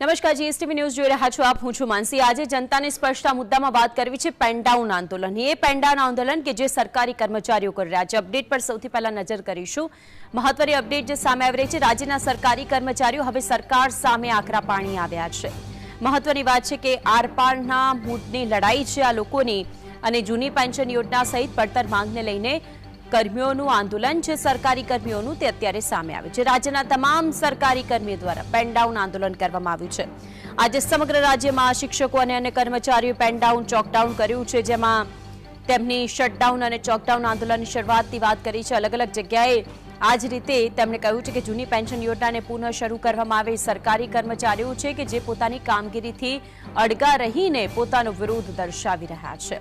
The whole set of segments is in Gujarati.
નમસ્કાર, જીએસટીવી ન્યૂઝ જોઈ રહ્યા છો આપ. હું છું માનસી. આજે જનતાને સ્પર્શતા મુદ્દામાં વાત કરવી છે પેન્ડાઉન આંદોલન. એ પેન્ડાઉન આંદોલન કે જે સરકારી કર્મચારીઓ કરી રહ્યા છે. અપડેટ પર સૌથી પહેલા નજર કરીશું. મહત્વની અપડેટ જે સામે આવી રહી છે, રાજ્યના સરકારી કર્મચારીઓ હવે સરકાર સામે આકરા પાણી આવ્યા છે. મહત્વની વાત છે કે આરપારના મૂળની લડાઈ છે આ લોકોની અને જૂની પેન્શન યોજના સહિત પડતર માંગને લઈને કર્મીઓનું આંદોલન છે, સરકારી કર્મીઓનું તે અત્યારે સામે આવ્યું છે. રાજ્યના તમામ સરકારી કર્મીઓ દ્વારા પેનડાઉન આંદોલન કરવામાં આવ્યું છે. આજે સમગ્ર રાજ્યમાં શિક્ષકો અને અન્ય કર્મચારીઓ પેનડાઉન ચોકડાઉન કર્યું છે, જેમાં તેમની શટડાઉન અને ચોકડાઉન આંદોલનની શરૂઆતની વાત કરી છે. અલગ અલગ જગ્યાએ આ જ રીતે તેમણે કહ્યું છે કે જૂની પેન્શન યોજનાને પુનઃ શરૂ કરવામાં આવે. સરકારી કર્મચારીઓ છે કે જે પોતાની કામગીરીથી અડગા રહીને પોતાનો વિરોધ દર્શાવી રહ્યા છે.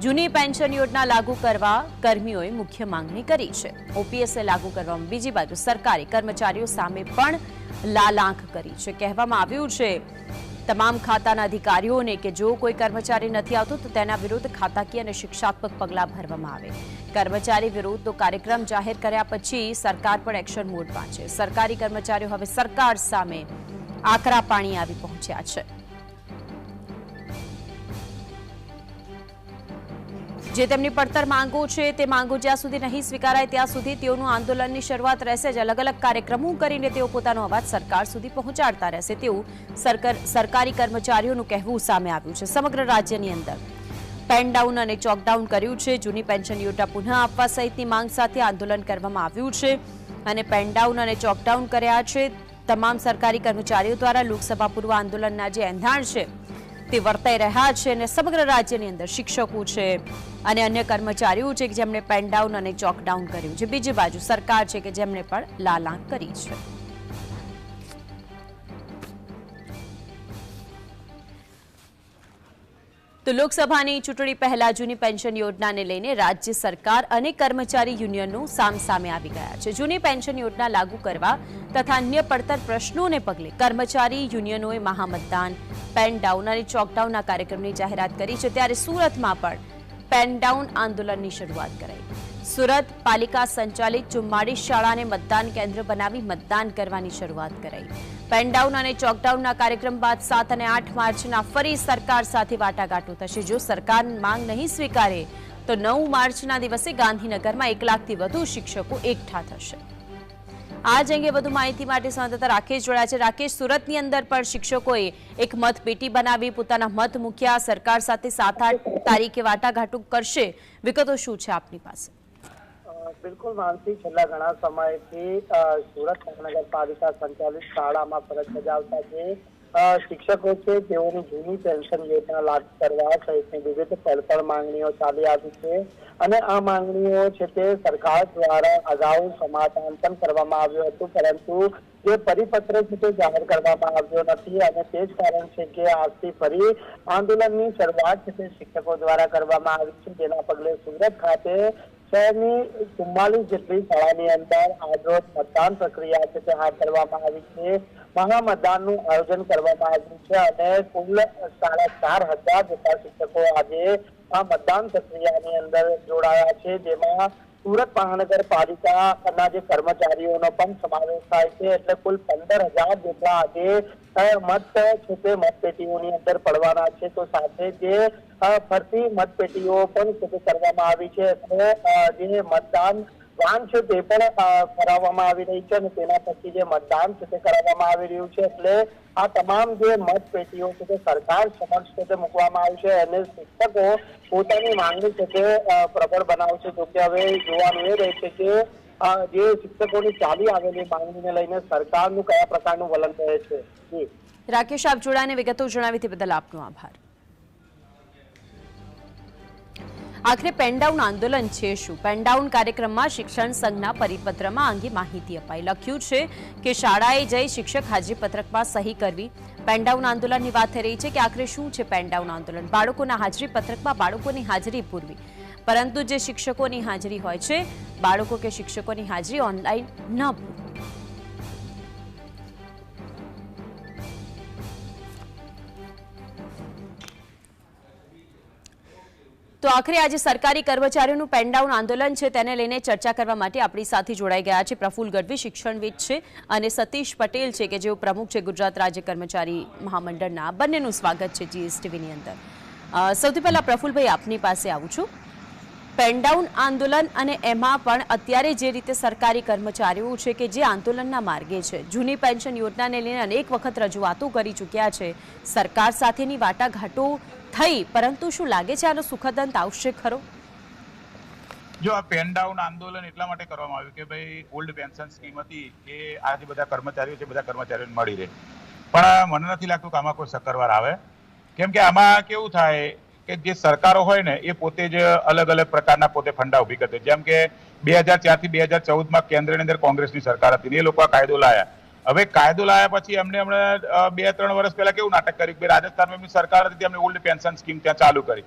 જૂની પેન્શન યોજના લાગુ કરવા કર્મીઓએ મુખ્ય માંગણી કરી છે. ઓપીએસએ લાગુ કરવામાં બીજી બાજુ સરકારી કર્મચારીઓ સામે પણ લાલાંખ કરી છે. કહેવામાં આવ્યું છે, તમામ ખાતાના અધિકારીઓને કે જો કોઈ કર્મચારી નથી આવતો, તો તેના વિરુદ્ધ ખાતાકીય અને શિક્ષાત્મક પગલાં ભરવામાં આવે. કર્મચારી વિરુદ્ધનો કાર્યક્રમ જાહેર કર્યા પછી સરકાર પણ એક્શન મોડમાં છે. સરકારી કર્મચારીઓ હવે સરકાર સામે આકરા પાણી આવી પહોંચ્યા છે. જે તેમની પડતર માંગો છે, તે માંગો જ્યાં સુધી નહીં સ્વીકારાય ત્યાં સુધી તેઓનું આંદોલનની શરૂઆત રહેશે જ. અલગ અલગ કાર્યક્રમો કરીને તેઓ પોતાનો અવાજ સરકાર સુધી પહોંચાડતા રહેશે તેવું સરકાર કર્મચારીઓનું કહેવું સામે આવ્યું છે. સમગ્ર રાજ્યની અંદર પેનડાઉન અને ચોકડાઉન કર્યું છે. જૂની પેન્શન યોજના પુનઃ આપવા સહિતની માંગ સાથે આંદોલન કરવામાં આવ્યું છે અને પેનડાઉન અને ચોકડાઉન કર્યા છે. તમામ સરકારી કર્મચારીઓ દ્વારા લોકસભા પૂર્વ આંદોલનના જે એંધાણ છે તે વર્તાઈ રહ્યા છે અને સમગ્ર રાજ્યની અંદર શિક્ષકો છે અને અન્ય કર્મચારીઓ છે કે જેમણે પેનડાઉન અને ચોકડાઉન કર્યું છે. બીજી બાજુ સરકાર છે કે જેમણે પણ લાલાંક કરી છે. તો લોકસભાની ચૂંટણી પહેલા જૂની પેન્શન યોજનાને લઈને રાજ્ય સરકાર અને કર્મચારી યુનિયનો સામસામે આવી ગયા છે. જૂની પેન્શન યોજના લાગુ કરવા તથા અન્ય પડતર પ્રશ્નોને પગલે કર્મચારી યુનિયનોએ મહામતદાન પેન ડાઉન અને ચોકડાઉનના કાર્યક્રમની જાહેરાત કરી છે. ત્યારે સુરતમાં પણ પેન ડાઉન આંદોલનની શરૂઆત કરાઈ. સુરત પાલિકા સંચાલિત ચુમ્માળીસ શાળાને મતદાન કેન્દ્ર બનાવી મતદાન કરવાની શરૂઆત કરાઈ. પેનડાઉન અને ચોકડાઉનના કાર્યક્રમ બાદ સાત અને આઠ માર્ચના ફરી સરકાર સાથે વાટાઘાટો થશે. જો સરકાર માંગ નહીં સ્વીકારે, તો નવ માર્ચના દિવસે ગાંધીનગરમાં એક લાખથી વધુ શિક્ષકો એકઠા થશે. આ જ અંગે વધુ માહિતી માટે સંવાદદાતા રાકેશ જોડાયા છે. રાકેશ, સુરતની અંદર પણ શિક્ષકોએ એક મત પેટી બનાવી, પોતાના મત મૂક્યા. સરકાર સાથે સાત આઠ તારીખે વાટાઘાટો કરશે. વિગતો શું છે આપની પાસે? બિલકુલ માનસી, છેલ્લા ઘણા સમયથી સુરત મહાનગરપાલિકા સંચાલિત શાળામાં ફરજ બજાવતા જે શિક્ષકો છે, તેઓની જૂની પેન્શન યોજના લાગુ કરવા સહિતની વિવિધ પડતર માંગણીઓ ચાલી આવી છે. અને આ માંગણીઓ છે તે સરકાર દ્વારા અગાઉ સમાધાન પણ કરવામાં આવ્યું હતું, પરંતુ જે પરિપત્ર છે તે જાહેર કરવામાં આવ્યો નથી. અને તે જ કારણ છે કે આજથી ફરી આંદોલનની શરૂઆત છે તે શિક્ષકો દ્વારા કરવામાં આવી છે. જેના પગલે સુરત ખાતે શહેરની ચુમ્માલીસ જેટલી શાળાની અંદર આજરોજ મતદાન પ્રક્રિયા છે તે હાથ ધરવામાં આવી છે. મહામતદાનનું આયોજન કરવામાં આવ્યું છે અને કુલ સાડા ચાર હજાર જેટલા શિક્ષકો આજે આ મતદાન પ્રક્રિયાની અંદર જોડાયા છે. જેમાં સુરત મહાનગરપાલિકાના જે કર્મચારીઓનો પણ સમાવેશ થાય છે, એટલે કુલ પંદર હજાર જેટલા આજે મત છે તે મતપેટીઓની અંદર પડવાના છે. તો સાથે જે ફરતી મતપેટીઓ પણ કરવામાં આવી છે. એટલે જે મતદાન વાન છે તે પણ કરાવવામાં આવી રહી છે અને તેના પછી જે મતદાન છે તે કરાવવામાં આવી રહ્યું છે. એટલે આ તમામ જે મતપેટીઓ છે તે સરકાર સમક્ષ છે તે મૂકવામાં આવશે અને શિક્ષકો પોતાની માંગણી છે તે પ્રબળ બનાવશે. જો કે હવે જોવાનું એ રહેશે કે જે શિક્ષકોની ચાલી આવેલી માંગણીને લઈને સરકારનું કયા પ્રકારનું વલણ રહે છે? રાકેશ, આપ જોડાને વિગતો જણાવી તે બદલ આપનો આભાર. આખરે પેનડાઉન આંદોલન છે શું? પેનડાઉન કાર્યક્રમમાં શિક્ષણ સંઘના પરિપત્રમાં અંગે માહિતી અપાઈ. લખ્યું છે કે શાળાએ જઈ શિક્ષક હાજરી પત્રકમાં સહી કરવી. પેનડાઉન આંદોલનની વાત થઈ રહી છે કે આખરે શું છે પેનડાઉન આંદોલન? બાળકોના હાજરી પત્રકમાં બાળકોની હાજરી પૂરવી. પરંતુ જે શિક્ષકોની હાજરી હોય છે, બાળકો કે શિક્ષકોની હાજરી ઓનલાઈન ન પૂરવી. તો આખરે આજે સરકારી કર્મચારીઓનું પેનડાઉન આંદોલન છે, તેને લઈને ચર્ચા કરવા માટે આપણી સાથે જોડાઈ ગયા છે પ્રફુલ ગઢવી, શિક્ષણવિદ છે અને સતીશ પટેલ છે કે જેઓ પ્રમુખ છે ગુજરાત રાજ્ય કર્મચારી મહામંડળના. બંનેનું સ્વાગત છે જીએસટીવીની અંદર. સૌથી પહેલાં પ્રફુલભાઈ, આપની પાસે આવું છું. પેનડાઉન આંદોલન અને એમાં પણ અત્યારે જે રીતે સરકારી કર્મચારીઓ છે કે જે આંદોલનના માર્ગે છે, જૂની પેન્શન યોજનાને લઈને અનેક વખત રજૂઆતો કરી ચૂક્યા છે. સરકાર સાથેની વાટાઘાટો થઈ, પરંતુ શું લાગે છે આનો સુખદ અંત આવશે ખરો? જો આ પેન ડાઉન આંદોલન એટલા માટે કરવામાં આવ્યું કે ભાઈ ઓલ્ડ પેન્શન સ્કીમ હતી એ આ જે બધા કર્મચારીઓ છે, બધા કર્મચારીઓને મળી રહે. પણ મને નથી લાગતું કે આમાં કોઈ સક્કરવાર આવે. કેમ કે આમાં કેવું થાય કે જે સરકારો હોય ને, એ પોતે જ અલગ અલગ પ્રકારના પોતે ફંડા ઊભી કરતી જેમ કે બે હજાર ચારથી બે હજાર ચૌદમાં કેન્દ્રની અંદર કોંગ્રેસની સરકાર હતી એ લોકો આ કાયદો લાયા. હવે કાયદો લાયા પછી એમને હમણાં બે ત્રણ વર્ષ પહેલા કેવું નાટક કર્યું કે રાજસ્થાનમાં એમની સરકાર હતી એમને ઓલ્ડ પેન્શન સ્કીમ ત્યાં ચાલુ કરી.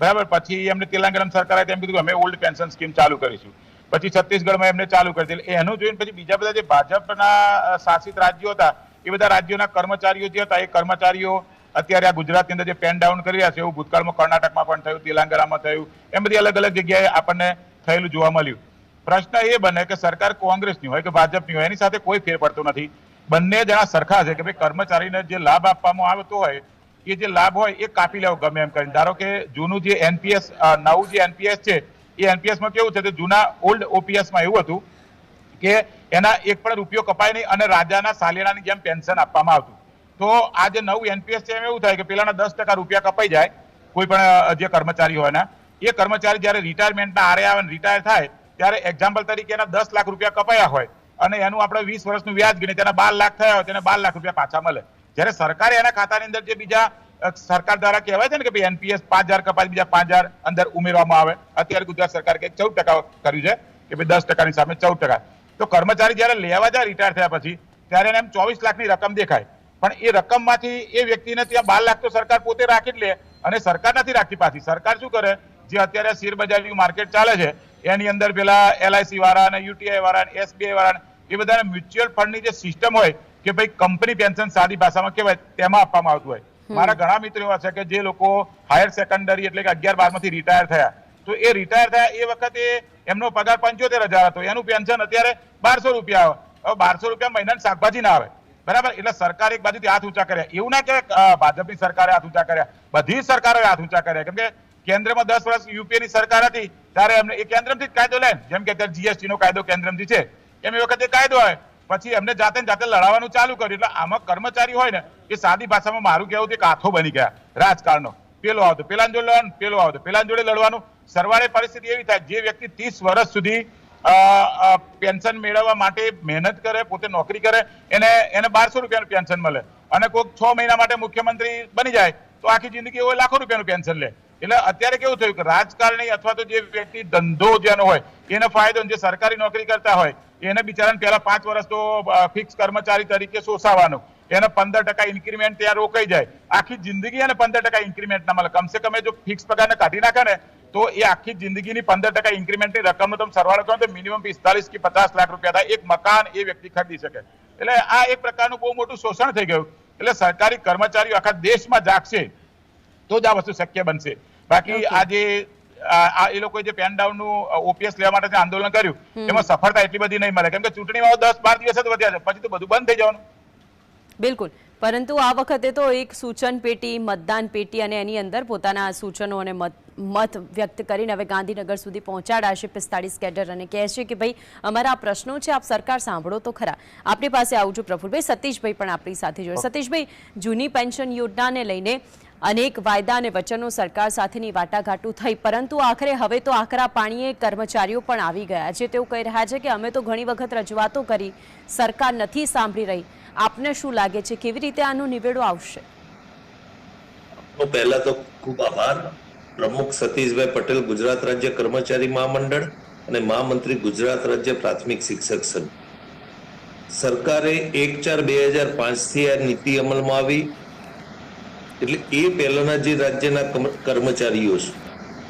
બરાબર? પછી એમને તેલંગાણા સરકારે તેમ કીધું અમે ઓલ્ડ પેન્શન સ્કીમ ચાલુ કરીશું. પછી છત્તીસગઢમાં એમને ચાલુ કરી દીધી. એનું જોઈને પછી બીજા બધા જે ભાજપના શાસિત રાજ્યો હતા, એ બધા રાજ્યોના કર્મચારીઓ જે હતા, એ કર્મચારીઓ અત્યારે આ ગુજરાતની અંદર જે પેન ડાઉન કરી રહ્યા છે, એવું ભૂતકાળમાં કર્ણાટકમાં પણ થયું, તેલંગાણામાં થયું, એમ બધી અલગ અલગ જગ્યાએ આપણને થયેલું જોવા મળ્યું. પ્રશ્ન એ બને કે સરકાર કોંગ્રેસની હોય કે ભાજપની હોય, એની સાથે કોઈ ફેર પડતો નથી. બંને જણા સરખા છે કે ભાઈ કર્મચારીને જે લાભ આપવામાં આવતો હોય, એ જે લાભ હોય એ કાપી લેવો ગમે એમ કરીને. ધારો કે જૂનું જે એનપીએસ નવું જે એનપીએસ છે, એ એનપીએસમાં કેવું છે કે જૂના ઓલ્ડ ઓપીએસમાં એવું હતું કે એના એક પણ રૂપિયો કપાય નહીં અને રાજાના સાલિયાણાની જેમ પેન્શન આપવામાં આવતું. તો આ જે નવું એનપીએસ છે એમ એવું થાય કે પેલાના દસ ટકા રૂપિયા કપાઈ જાય, કોઈ પણ જે કર્મચારી હોય એના. એ કર્મચારી જ્યારે રિટાયરમેન્ટના આરે આવે રિટાયર થાય ત્યારે એક્ઝામ્પલ તરીકે એના દસ લાખ રૂપિયા કપાયા હોય અને એનું આપણે વીસ વર્ષનું વ્યાજ ગણીએ, તેના બાર લાખ થયા હોય, તેને બાર લાખ રૂપિયા પાછા મળે. જ્યારે સરકારે એના ખાતાની અંદર જે બીજા સરકાર દ્વારા કહેવાય છે ને કે ભાઈ એનપીએસ પાંચ હજાર કપાય, બીજા પાંચ હજાર અંદર ઉમેરવામાં આવે. અત્યારે ગુજરાત સરકાર કે ચૌદ ટકા કર્યું છે કે ભાઈ દસ ટકાની સામે ચૌદ ટકા. તો કર્મચારી જ્યારે લેવા જાય રિટાયર થયા પછી, ત્યારે એને એમ ચોવીસ લાખની રકમ દેખાય. પણ એ રકમમાંથી એ વ્યક્તિને ત્યાં બાર લાખ તો સરકાર પોતે રાખી જ લે અને સરકાર નથી રાખતી પાછી. સરકાર શું કરે? જે અત્યારે શેર માર્કેટ ચાલે છે એની અંદર પેલા એલઆઈસી વાળા અને યુટીઆઈ વાળા એસબીઆઈ વાળા એ બધાને મ્યુચ્યુઅલ ફંડની જે સિસ્ટમ હોય કે ભાઈ કંપની પેન્શન સાદી ભાષામાં કહેવાય તેમાં આપવામાં આવતું હોય. મારા ઘણા મિત્રો એવા છે કે જે લોકો હાયર સેકન્ડરી એટલે કે અગિયાર બારમાંથી રિટાયર થયા. તો એ રિટાયર થયા એ વખતે એમનો પગાર પંચોતેર હજાર હતો. એનું પેન્શન અત્યારે બારસો રૂપિયા આવે. હવે બારસો રૂપિયા મહિનાની શાકભાજી ના આવે. બરાબર? એટલે સરકાર એક બાજુથી હાથ ઊંચા કર્યા. એવું ના કે ભાજપની સરકારે હાથ ઊંચા કર્યા. બધી સરકારે સરકારોએ હાથ ઊંચા કર્યા. કેમ કે કેન્દ્રમાં દસ વર્ષ યુપીએ ની સરકાર હતી, ત્યારે એમને એ કેન્દ્રથી જ કાયદો લે જેમ કે અત્યારે જીએસટી નો કાયદો કેન્દ્રથી છે. એમ એ વખતે કાયદો આવે. પછી એમને જાતે જાતે લડાવવાનું ચાલુ કર્યું. એટલે આમાં કર્મચારી હોય ને, એ સાદી ભાષામાં મારું કહેવું કે કાથો બની ગયા. રાજકારણનો પેલો આવતો પેલા જોડે લડવાનું, પેલો આવતો. પેલા જોડે લડવાનું. સરવાળે પરિસ્થિતિ એવી થાય, જે વ્યક્તિ ત્રીસ વર્ષ સુધી પેન્શન મેળવવા માટે મહેનત કરે, પોતે નોકરી કરે, એને એને બારસો રૂપિયાનું પેન્શન મળે. અને કોઈક છ મહિના માટે મુખ્યમંત્રી બની જાય, તો આખી જિંદગી એ લાખો રૂપિયાનું પેન્શન લે. એટલે અત્યારે કેવું થયું કે રાજકારણી અથવા તો જે વ્યક્તિ ધંધો જેનો હોય, એને ફાયદો જે સરકારી નોકરી કરતા હોય, એને બિચારાને પહેલા પાંચ વર્ષ તો ફિક્સ કર્મચારી તરીકે શોષાવાનો. એને પંદર ટકા ઇન્ક્રીમેન્ટ ત્યાં રોકાઈ જાય. આખી જિંદગી એને પંદર ટકા ઇન્ક્રીમેન્ટ ના મળે. કમસે કમ જો ફિક્સ પગારને કાઢી નાખે ને, તો એ આખી જિંદગીની પંદર ટકા ઇન્ક્રીમેન્ટની રકમનો તમે સરવાળો કરો તો મિનિમમ પિસ્તાલીસ કે પચાસ લાખ રૂપિયા થાય. એક મકાન એ વ્યક્તિ ખરીદી શકે. એટલે આ એક પ્રકારનું બહુ મોટું શોષણ થઈ ગયું. એટલે સરકારી કર્મચારીઓ આખા દેશમાં જાગશે, તો જ આ વસ્તુ શક્ય બનશે. બાકી આજે આ એ લોકોએ જે પેન ડાઉનનું ઓપીએસ લેવા માટે આંદોલન કર્યું એમાં સફળતા એટલી બધી નહીં મળે. કેમ કે ચૂંટણીમાં દસ બાર દિવસ જ વધ્યા છે. પછી તો બધું બંધ થઈ જવાનું. બિલકુલ. પરંતુ આ વખતે તો એક સૂચન પેટી મતદાન પેટી અને એની અંદર પોતાના સૂચનો અને મત મત વ્યક્ત કરીને હવે ગાંધીનગર સુધી પહોંચાડાશે પિસ્તાળીસ કેડર. અને કહે છે કે ભાઈ અમારા આ પ્રશ્નો છે આપ સરકાર સાંભળો તો ખરા. આપણી પાસે આવું છું પ્રફુલભાઈ. સતીશભાઈ પણ આપણી સાથે જોડે સતીશભાઈ જૂની પેન્શન યોજનાને લઈને અનેક વાયદા અને વચનો સરકાર સાથેની વાટાઘાટો થઈ, પરંતુ આખરે હવે તો આકરા પાણીએ કર્મચારીઓ પણ આવી ગયા છે. તેઓ કહી રહ્યા છે કે અમે તો ઘણી વખત રજૂઆતો કરી, સરકાર નથી સાંભળી રહી. આપને શું લાગે છે, કેવી રીતે આનો નિવેડો આવશે? પહેલા તો ખૂબ આભાર. પ્રમુખ સતીશભાઈ પટેલ ગુજરાત રાજ્ય કર્મચારી મહામંડળ અને મહામંત્રી ગુજરાત રાજ્ય પ્રાથમિક શિક્ષક સંઘ. સરકારે એક ચાર બે હજાર પાંચથી આ નીતિ અમલમાં આવી. એટલે એ પહેલાના જે રાજ્યના કર્મચારીઓ છે,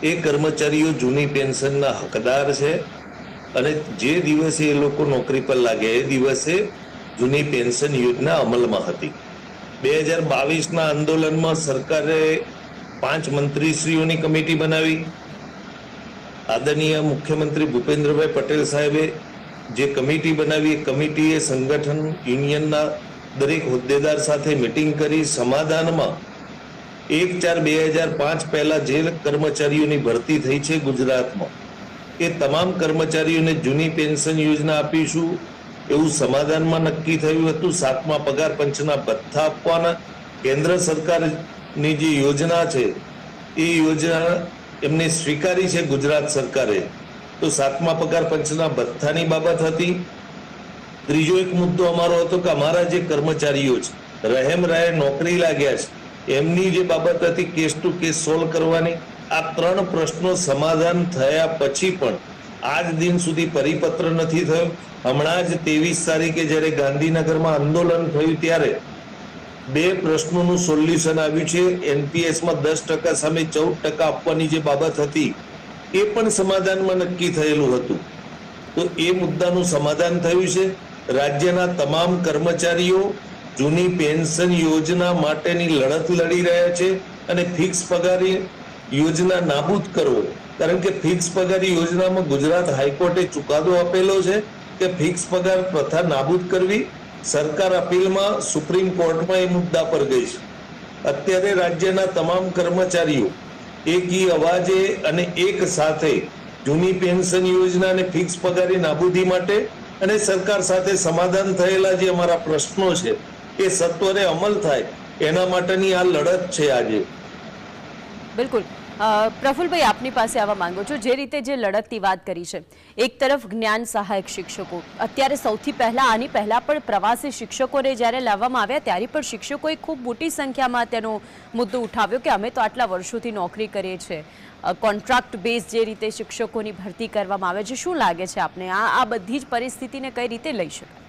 એ કર્મચારીઓ જૂની પેન્શનના હકદાર છે અને જે દિવસે એ લોકો નોકરી પર લાગ્યા એ દિવસે જૂની પેન્શન યોજના અમલમાં હતી. બે હજાર બાવીસના આંદોલનમાં સરકારે પાંચ મંત્રીશ્રીઓની કમિટી બનાવી. આદરણીય મુખ્યમંત્રી ભૂપેન્દ્રભાઈ પટેલ સાહેબે જે કમિટી બનાવી, એ કમિટીએ સંગઠન યુનિયનના દરેક હોદ્દેદાર સાથે મિટિંગ કરી, સમાધાનમાં એક ચાર બે હજાર પાંચ પહેલા જે કર્મચારીઓની ભરતી થઈ છે ગુજરાતમાં, એ તમામ કર્મચારીઓને જૂની પેન્શન યોજના આપીશું. એવું સમાધાનમાં નક્કી થયું હતું. સાતમા પગાર પંચના ભથ્થા આપવાના. કેન્દ્ર સરકારની જે યોજના છે, એ યોજના એમને સ્વીકારી છે ગુજરાત સરકારે. તો સાતમા પગાર પંચના ભથ્થાની બાબત હતી. ત્રીજો એક મુદ્દો અમારો હતો કે અમારા જે કર્મચારીઓ છે, રહેમ રહે નોકરી લાગ્યા છે. એમની જે બાબત હતી કેસ ટુ કેસ સોલ્વ કરવાની, આ ત્રણ પ્રશ્નો સમાધાન થયા પછી પણ આજ દિન સુધી પરિપત્ર નથી થયો. હમણાં જ ત્રેવીસ તારીખે જ્યારે ગાંધીનગરમાં આંદોલન થયું ત્યારે બે પ્રશ્નોનું સોલ્યુશન આવ્યું છે. એનપીએસમાં દસ ટકા સામે ચૌદ ટકા આપવાની જે બાબત હતી, એ પણ સમાધાનમાં નક્કી થયેલું હતું. તો એ મુદ્દાનું સમાધાન થયું છે. રાજ્યના તમામ કર્મચારીઓ જૂની પેન્શન યોજના માટેની લડત લડી રહ્યા છે અને ફિક્સ પગારી યોજના નાબૂદ કરવો. કારણ કે ફિક્સ પગારી યોજનામાં ગુજરાત હાઈકોર્ટે ચુકાદો આપેલો છે કે ફિક્સ પગાર પ્રથા નાબૂદ કરવી સરકાર અપીલમાં સુપ્રીમ કોર્ટમાં એ મુદ્દા પર ગઈ છે. અત્યારે રાજ્યના તમામ કર્મચારીઓ એકી અવાજે અને એક સાથે જૂની પેન્શન યોજના અને ફિક્સ પગારી નાબૂદી માટે અને સરકાર સાથે સમાધાન થયેલા જે અમારા પ્રશ્નો છે એ સત્વરે અમલ થાય. એના માટેની આ લડત છે આજે. બિલકુલ. પ્રફુલભાઈ, આપની પાસે આવવા માંગુ છું. જે રીતે જે લડતની વાત કરી છે. એક તરફ જ્ઞાન સહાયક શિક્ષકો. અત્યારે સૌથી પહેલા, આની પહેલા પણ પ્રવાસી શિક્ષકોને જ્યારે લાવવામાં આવ્યા, ત્યારે પણ શિક્ષકોએ ખૂબ મોટી સંખ્યામાં તેનો મુદ્દો ઉઠાવ્યો કે અમે તો આટલા વર્ષોથી નોકરી કરીએ છીએ. કોન્ટ્રાક્ટ બેઝ જે રીતે શિક્ષકોની ભરતી કરવામાં આવે છે, શું લાગે છે આપને? આ આ બધી જ પરિસ્થિતિને કઈ રીતે લઈ શકાય?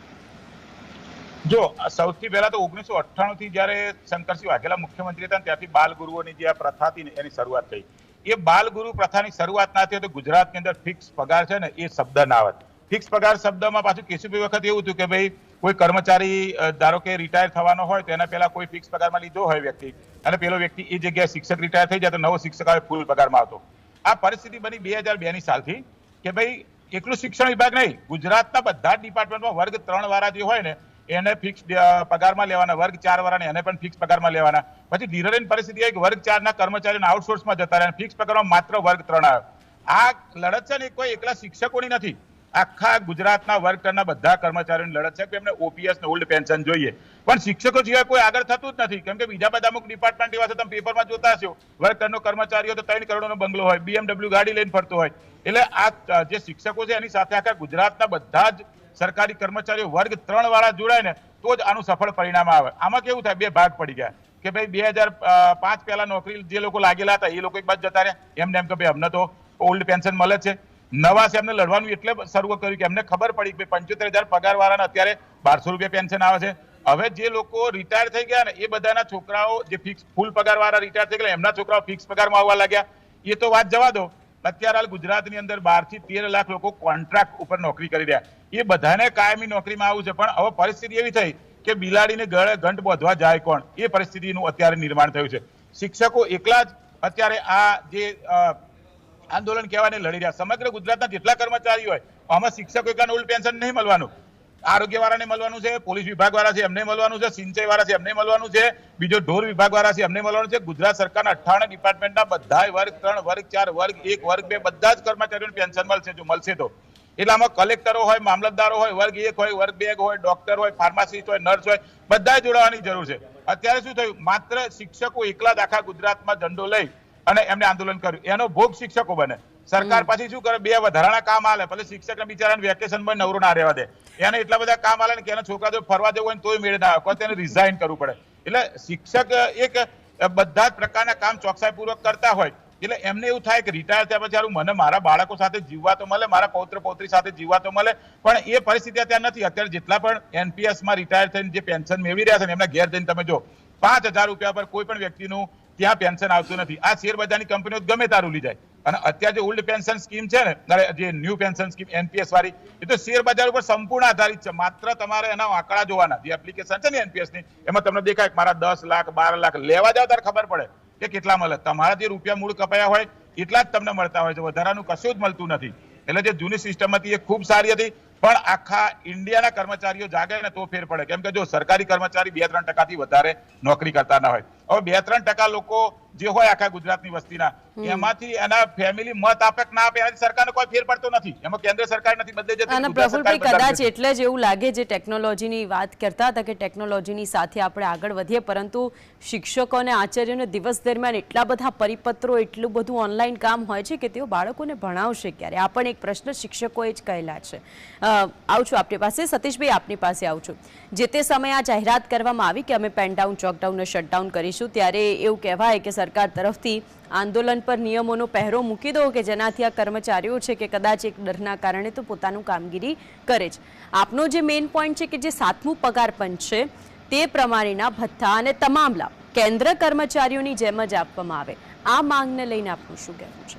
જો, સૌથી પહેલા તો ઓગણીસો અઠ્ઠાણું થી જયારે શંકરસિંહ વાઘેલા મુખ્યમંત્રી હતા ત્યાંથી ત્યાંથી બાલગુરુઓની જે આ પ્રથા હતી એની શરૂઆત થઈ. એ બાલગુરુ પ્રથાની શરૂઆત ના થઈ તો ગુજરાતની અંદર ફિક્સ પગાર છે ને એ શબ્દ ના આવત ફિક્સ પગાર શબ્દમાં પાછું કેશુભાઈ વખત એવું હતું કે ભાઈ, કોઈ કર્મચારી ધારો કે રિટાયર થવાનો હોય તો એના પહેલા કોઈ ફિક્સ પગારમાં લીધો હોય વ્યક્તિ અને પેલો વ્યક્તિ એ જગ્યાએ શિક્ષક રિટાયર થઈ જાય તો નવો શિક્ષક આવે ફૂલ પગારમાં આવતો. આ પરિસ્થિતિ બની બે હજાર બે ની સાલથી કે ભાઈ, એકલું શિક્ષણ વિભાગ નહીં, ગુજરાતના બધા જ ડિપાર્ટમેન્ટમાં વર્ગ ત્રણ વાળા જે હોય ને એને ફિક્સ પગારમાં લેવાના, વર્ગ ચાર વાળાને એને પણ ફિક્સ પગારમાં લેવાના. પછી ધીરે ધીરે પરિસ્થિતિ એક વર્ગ ચારના કર્મચારીઓને આઉટસોર્સમાં જતા રહ્યા ફિક્સ પગારમાં માત્ર વર્ગ ત્રણ આવ્યો. આ લડત છે ને કોઈ એકલા શિક્ષકોની નથી. આખા ગુજરાતના વર્ગ ત્રણના બધા કર્મચારીઓની લડત છે. કે એમને ઓપીએસ ને ઓલ્ડ પેન્શન જોઈએ. પણ શિક્ષકો સિવાય કોઈ આગળ થતું જ નથી. કેમ કે બીજા બધા અમુક ડિપાર્ટમેન્ટ એવા છે તમે પેપરમાં જોતા હશો. વર્ગ ત્રણનો કર્મચારીઓ તો ત્રણ કરોડનો બંગલો હોય. બીએમડબ્લ્યુ ગાડી લઈને ફરતો હોય. એટલે આ જે શિક્ષકો છે એની સાથે આખા ગુજરાતના બધા જ સરકારી કર્મચારીઓ વર્ગ ત્રણ વાળા જોડાય ને, તો જ આનું સફળ પરિણામ આવે. આમાં કેવું થાય? બે ભાગ પડી ગયા. કે ભાઈ બે હજાર પાંચ પહેલા નોકરી જે લોકો લાગેલા હતા, એ લોકો એક બાજુ જતા રહ્યા. એમને એમ કે ભાઈ અમને તો ઓલ્ડ પેન્શન મળે છે. નવા છે એમને લડવાનું એટલે શરૂ કર્યું કે એમને ખબર પડી કે પંચોતેર હજાર પગાર વાળાને અત્યારે બારસો રૂપિયા પેન્શન આવે છે. હવે જે લોકો રિટાયર થઈ ગયા ને, એ બધાના છોકરાઓ જે ફિક્સ ફૂલ પગાર વાળા રિટાયર થઈ ગયા એમના છોકરાઓ ફિક્સ પગારમાં આવવા લાગ્યા. એ તો વાત જવા દો. અત્યારે હાલ ગુજરાતની અંદર બારથી તેર લાખ લોકો કોન્ટ્રાક્ટ ઉપર નોકરી કરી રહ્યા. એ બધાને કાયમી નોકરીમાં આવવું છે. પણ હવે પરિસ્થિતિ એવી થઈ કે બિલાડીને ગળે ઘંટ બોધવા જાય કોણ? એ પરિસ્થિતિનું અત્યારે નિર્માણ થયું છે. શિક્ષકો એકલા જ અત્યારે આ જે આંદોલન કહેવાને લડી રહ્યા. સમગ્ર ગુજરાતના જેટલા કર્મચારીઓ હોય, આમાં શિક્ષકો એકલા ઓલ્ડ પેન્શન નહીં મળવાનું. આરોગ્ય વાળાને મળવાનું છે, પોલીસ વિભાગ વાળા છે, એમને મળવાનું છે સિંચાઈ વાળા છે, એમને મળવાનું છે, બીજો ઢોર વિભાગ વાળા છે, એમને મળવાનું છે. ગુજરાત સરકારના અઠ્ઠાવન ડિપાર્ટમેન્ટના બધા વર્ગ, ત્રણ વર્ગ, ચાર વર્ગ, એક વર્ગ, બે બધા જ કર્મચારીઓને પેન્શન મળશે. જો મળશે તો એટલે આમાં કલેક્ટરો હોય મામલતદારો હોય વર્ગ એક હોય વર્ગ બે હોય ડોક્ટર હોય ફાર્માસિસ્ટ હોય નર્સ હોય બધા જોડાવાની જરૂર છે. અત્યારે શું થયું? માત્ર શિક્ષકો એકલા જ આખા ગુજરાતમાં ઝંડો લઈ અને એમને આંદોલન કર્યું. એનો ભોગ શિક્ષકો બને. સરકાર પછી શું કરે? બે વધારાના કામ આલે. શિક્ષક શિક્ષકને બિચારાને વેકેશનમાં નવરો ના રહેવા દે. એને એટલા બધા કામ આલે ને કે એના છોકરા જો ફરવા જવું હોય ને તોય મેળ ના આવે. કોઈ તેને રિઝાઇન કરવું પડે. એટલે શિક્ષક એક બધા જ પ્રકારના કામ ચોકસાઈપૂર્વક કરતા હોય. એટલે એમને એવું થાય કે રિટાયર થયા પછી મને મારા બાળકો સાથે જીવવા તો મળે, મારા પૌત્ર પૌત્રી સાથે જીવવા તો મળે, પણ એ પરિસ્થિતિ અત્યારે નથી. અત્યારે જેટલા પણ એનપીએસમાં રિટાયર થઈને જે પેન્શન મેળવી રહ્યા છે એમના ઘેર જઈને તમે જો પાંચ હજાર રૂપિયા પર કોઈ પણ વ્યક્તિનું ત્યાં પેન્શન આવતું નથી. આ શેર બજારની કંપનીઓ ગમે તારું લઈ જાય. અને અત્યારે જે ઓલ્ડ પેન્શન સ્કીમ છે ને જે ન્યુ પેન્શન સ્કીમ એનપીએસ વાળી, એ તો શેર બજાર ઉપર સંપૂર્ણ આધારિત છે. માત્ર તમારે એના આંકડા જોવાના. જે એપ્લિકેશન છે ને એનપીએસની, એમાં તમને દેખાય મારા દસ લાખ, બાર લાખ, લેવા જાવ ત્યારે ખબર પડે. કે કેટલા મળે? તમારા જે રૂપિયા મૂળ કપાયા હોય, એટલા જ તમને મળતા હોય છે. વધારાનું કશું જ મળતું નથી. એટલે જે જૂની સિસ્ટમ હતી એ ખૂબ સારી હતી, પણ આખા ઇન્ડિયાના કર્મચારીઓ જાગે ને તો ફેર પડે. કેમ કે જો સરકારી કર્મચારી બે ત્રણ ટકાથી વધારે નોકરી કરતા ના હોય. હવે બે ત્રણ ટકા લોકો જે હોય આખા ગુજરાતની વસ્તીના એમાંથી એના ફેમિલી મત આપે કે ના આપે એનાથી સરકારને કોઈ ફેર પડતો નથી. એમાં કેન્દ્ર સરકાર નથી બદલે જતી અને પ્રફુલભાઈ કદાચ એટલે જ એવું લાગે જે ટેકનોલોજીની વાત કરતા હતા કે ટેકનોલોજીની સાથે આપણે આગળ વધીએ પરંતુ શિક્ષકો અને આચાર્યોને દિવસ દરમિયાન એટલા બધા પરિપત્રો એટલું બધું ઓનલાઈન કામ હોય છે કે તેઓ બાળકોને ભણાવશે ક્યારે? આ પણ એક પ્રશ્ન શિક્ષકોએ જ કહેલા છે. આવું છું આપની પાસે સતીશભાઈ આપની પાસે આવું છું. જે તે સમયે આ જાહેરાત કરવામાં આવી કે અમે પેનડાઉન ચોકડાઉનને શટડાઉન કરીશું ત્યારે એવું કહેવાય કે સરકાર તરફથી આંદોલન પર નિયમોનો પહેરો મૂકી દો કે જેનાથી આ કર્મચારીઓ છે કે કદાચ એક ડરના કારણે તો પોતાનું કામગીરી કરે જ આપનો જે મેઇન પોઈન્ટ છે કે જે સાતમું પગાર પંચ છે તે પ્રમાણેના ભથ્થા અને તમામ લાભ કેન્દ્ર કર્મચારીઓની જેમ જ આપવામાં આવે. આ માંગને લઈને આપનું શું કહેવું છે?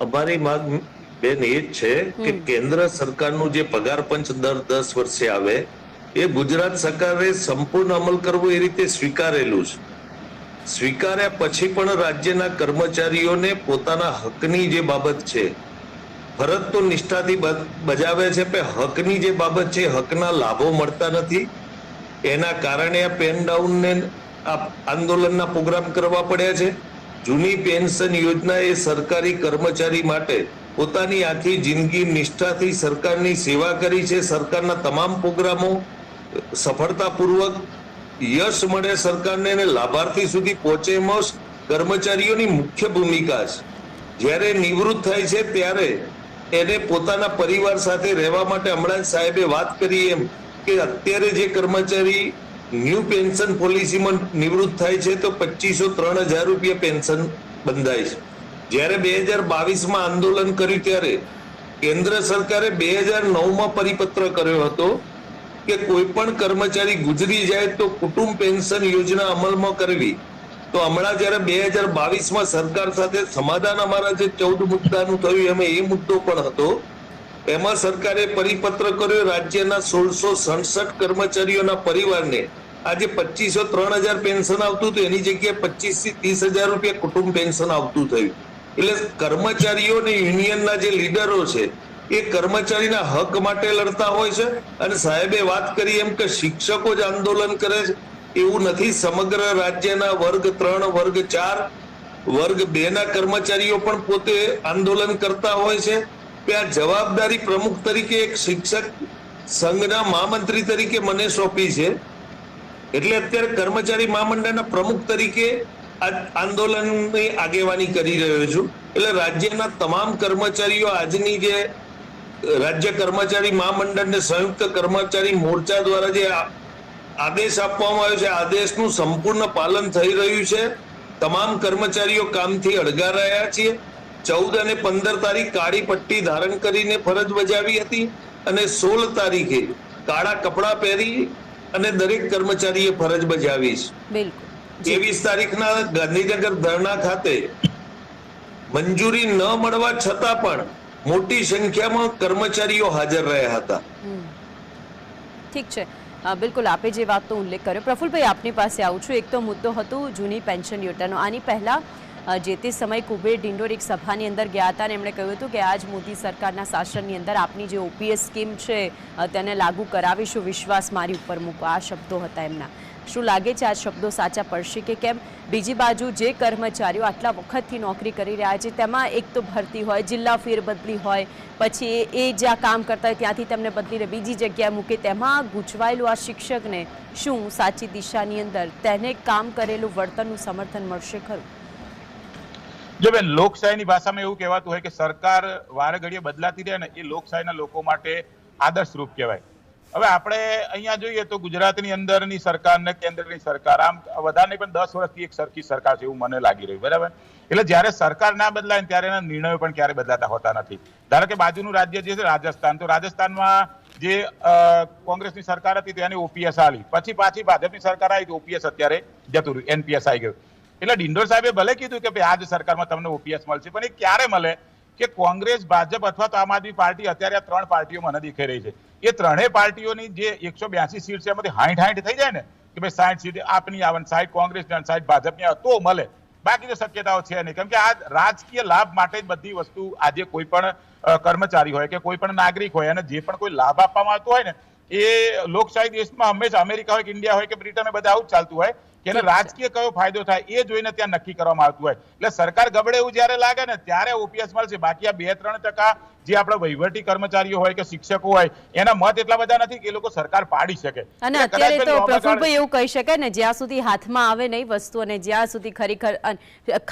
અમારી માંગ બેન એ જ છે કે કેન્દ્ર સરકારનું જે પગાર પંચ દર દસ વર્ષે આવે એ ગુજરાત સરકારે સંપૂર્ણ અમલ કરવો એ રીતે સ્વીકારેલું છે. સ્વીકાર્યા પછી પણ રાજ્યના કર્મચારીઓને પોતાના હકની જે બાબત છે ફરજ તો નિષ્ઠાથી બજાવે છે, પણ હકની જે બાબત છે, હકના લાભો મળતા નથી. એના કારણે આ પેન ડાઉનને આંદોલનના પ્રોગ્રામ કરવા પડ્યા છે. જૂની પેન્શન યોજના એ સરકારી કર્મચારી માટે પોતાની આખી જિંદગી નિષ્ઠાથી સરકારની સેવા કરી છે. સરકારના તમામ પ્રોગ્રામો સફળતાપૂર્વક યશ મળે સરકારને અને લાભાર્થી સુધી પહોંચે એમાં કર્મચારીઓની મુખ્ય ભૂમિકા છે. જ્યારે નિવૃત્ત થાય છે ત્યારે એને પોતાના પરિવાર સાથે રહેવા માટે હમણાં સાહેબે વાત કરી એમ કે અત્યારે જે કર્મચારી ન્યૂ પેન્શન પોલિસીમાં નિવૃત્ત થાય છે તો પચીસો ત્રણ હજાર રૂપિયા પેન્શન બંધાય છે. જ્યારે બે હજાર બાવીસમાં આંદોલન કર્યું ત્યારે કેન્દ્ર સરકારે બે હજાર નવમાં પરિપત્ર કર્યો હતો કે કોઈ પણ કર્મચારી ગુજરી જાય તો કુટુંબ પેન્શન યોજના અમલમાં કરવી. તો હમણાં જ્યારે બે હજાર બાવીસમાં સરકાર સાથે સમાધાન અમારા જે ચૌદ મુદ્દાનું થયું, એમાં એ મુદ્દો પણ હતો. એમાં સરકારે પરિપત્ર કર્યો, રાજ્યના સોળસો સડસઠ કર્મચારીઓના પરિવારને આજે પચીસો ત્રણ હજાર પેન્શન આવતું હતું. એની જગ્યાએ પચીસથી ત્રીસ હજાર રૂપિયા કુટુંબ પેન્શન આવતું થયું. એટલે કર્મચારીઓ અને યુનિયનના જે લીડરો છે એ કર્મચારીના હક માટે લડતા હોય છે. અને સાહેબે વાત કરી એમ કે શિક્ષકો જ આંદોલન કરે છે. એવું નથી, સમગ્ર રાજ્યના વર્ગ ત્રણ, વર્ગ ચાર, વર્ગ બે ના કર્મચારીઓ પણ પોતે આંદોલન કરતા હોય છે. કે આ જવાબદારી પ્રમુખ તરીકે એક શિક્ષક સંઘના મહામંત્રી તરીકે મને સોંપી છે. એટલે અત્યારે કર્મચારી મહામંડળના પ્રમુખ તરીકે આંદોલનની આગેવાની કરી રહ્યો છું. એટલે રાજ્યના તમામ કર્મચારીઓ આજની જે રાજ્ય કર્મચારી મહામંડળને સંયુક્ત કર્મચારી મોરચા દ્વારા જે આદેશ આપવામાં આવ્યો છે આદેશનું સંપૂર્ણ પાલન થઈ રહ્યું છે. તમામ કર્મચારીઓ કામથી અળગા રહ્યા છીએ. ચૌદ અને પંદર તારીખ કાળી પટ્ટી ધારણ કરીને ફરજ બજાવી હતી અને સોળ તારીખે કાળા કપડાં પહેરી અને દરેક કર્મચારીએ ફરજ બજાવી છે. બિલકુલ. ત્રેવીસ તારીખના ગાંધીનગર ધરણા ખાતે મંજૂરી ન મળવા છતાં પણ મોટી સંખ્યામાં કર્મચારીઓ હાજર રહ્યા હતા. ઠીક છે. બિલકુલ આપે જે વાતનો ઉલ્લેખ કર્યો. પ્રફુલભાઈ, આપની પાસે આવું છું. એક તો મુદ્દો હતો જૂની પેન્શન યોજનાનો. આની પહેલા જે તે સમય કુબેર ડિંડોર એક સભાની અંદર ગયા હતા અને એમણે કહ્યું હતું કે આજ મોદી સરકારના શાસનની અંદર આપની જે ઓપીએસ સ્કીમ છે તેને લાગુ કરાવીશું. વિશ્વાસ મારી ઉપર મૂકો. આ શબ્દો હતા એમના. શું લાગે છે આ શબ્દો સાચા પડશે કે કેમ? બીજી બાજુ જે કર્મચારીઓ આટલા વખતથી નોકરી કરી રહ્યા છે, તેમાં એક તો ભરતી હોય, જિલ્લા ફેરબદલી હોય, પછી એ- જ્યાં કામ કરતા હોય ત્યાંથી તેમને બદલીને બીજી જગ્યાએ મૂકે, તેમાં ગૂંચવાયેલું આ શિક્ષકને શું સાચી દિશાની અંદર તેને કામ કરેલું વળતરનું સમર્થન મળશે ખરું? જો બેન, લોકશાહીની ભાષામાં એવું કહેવાતું હોય કે સરકાર વારે ઘડીએ બદલાતી રહે ને એ લોકશાહીના લોકો માટે આદર્શરૂપ કહેવાય. હવે આપણે અહીંયા જોઈએ તો ગુજરાતની અંદરની સરકાર ને કેન્દ્રની સરકાર, આમ વધારે પણ દસ વર્ષથી એક સરખી સરકાર છે એવું મને લાગી રહ્યું, બરાબર? એટલે જ્યારે સરકાર ના બદલાય ત્યારે એના નિર્ણયો પણ ક્યારે બદલાતા હોતા નથી. ધારો કે બાજુનું રાજ્ય જે છે, રાજસ્થાન, તો રાજસ્થાનમાં જે કોંગ્રેસની સરકાર હતી તો એની ઓપીએસ આવી. પછી પાછી ભાજપની સરકાર આવી તો ઓપીએસ અત્યારે જતું રહ્યું, એનપીએસ આવી ગયું. એટલે ડિંડોર સાહેબે ભલે કીધું કે ભાઈ, આ જ સરકારમાં તમને ઓપીએસ મળશે, પણ એ ક્યારે મળે કે કોંગ્રેસ, ભાજપ અથવા તો આમ આદમી પાર્ટી અત્યારે આ ત્રણ પાર્ટીઓ મને દેખાઈ રહી છે. એ ત્રણેય પાર્ટીઓની જે એકસો બ્યાસી સીટ છે, એમાંથી હાઈઠ હાઈઠ થઈ જાય ને, કે ભાઈ સાઠ સીટ આપની આવે સાઠ કોંગ્રેસ સાઠ ભાજપની આવે તો મળે. બાકી તો શક્યતાઓ છે નહીં. કેમ કે આ રાજકીય લાભ માટે જ બધી વસ્તુ આજે કોઈ પણ કર્મચારી હોય કે કોઈ પણ નાગરિક હોય અને જે પણ કોઈ લાભ આપવામાં આવતો હોય ને, એ લોકશાહી દેશમાં હંમેશા અમેરિકા હોય કે ઇન્ડિયા હોય કે બ્રિટન બધા આવું જ ચાલતું હોય. કે રાજકીય કયો ફાયદો થાય એ જોઈને ત્યાં નક્કી કરવામાં આવતું હોય. એટલે સરકાર ગબડે એવું જ્યારે લાગે ને ત્યારે ઓપીએસ મળશે. બાકી આ બે ત્રણ ટકા જે આપણા વહીવટી કર્મચારીઓ હોય કે શિક્ષકો હોય એના મત એટલા બધા નથી કે એ લોકો સરકાર પાડી શકે. અને અત્યારે તો પ્રફુલભાઈ એવું કહી શકાય ને જ્યાં સુધી હાથમાં આવે નહીં વસ્તુ અને જ્યાં સુધી ખરેખર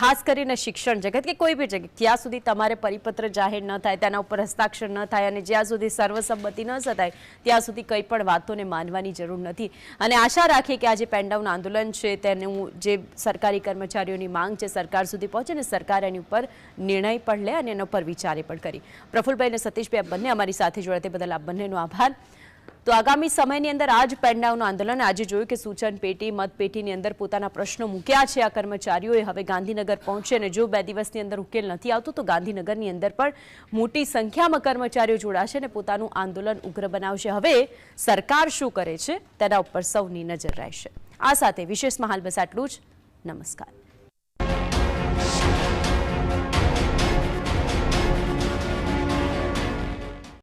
ખાસ કરીને શિક્ષણ જગત કે કોઈ બી જગ્યા ત્યાં સુધી તમારે પરિપત્ર જાહેર ન થાય તેના ઉપર હસ્તાક્ષર ન થાય અને જ્યાં સુધી સર્વસંમતિ ન સતાય ત્યાં સુધી કંઈ પણ વાતોને માનવાની જરૂર નથી. અને આશા રાખીએ કે આજે પેનડાઉન આંદોલન છે તેનું જે સરકારી કર્મચારીઓની માંગ છે, સરકાર સુધી પહોંચે અને સરકાર એની ઉપર નિર્ણય પણ લે અને એના ઉપર વિચારે પણ કરી. પ્રફુલભાઈ અને સતીશભાઈ આ બંને અમારી સાથે જોડે તે બદલ આ બંનેનો આભાર. તો આગામી સમયની અંદર આ જ પેંડાઉનું આંદોલન આજે જોયું કે સૂચન પેટી, મતપેટીની અંદર પોતાના પ્રશ્નો મૂક્યા છે આ કર્મચારીઓએ. હવે ગાંધીનગર પહોંચે અને જો બે દિવસની અંદર ઉકેલ નથી આવતો, તો ગાંધીનગરની અંદર પણ મોટી સંખ્યામાં કર્મચારીઓ જોડાશે અને પોતાનું આંદોલન ઉગ્ર બનાવશે. હવે સરકાર શું કરે છે, તેના ઉપર સૌની નજર રહેશે. આ સાથે વિશેષમાં હાલ બસ આટલું જ. નમસ્કાર.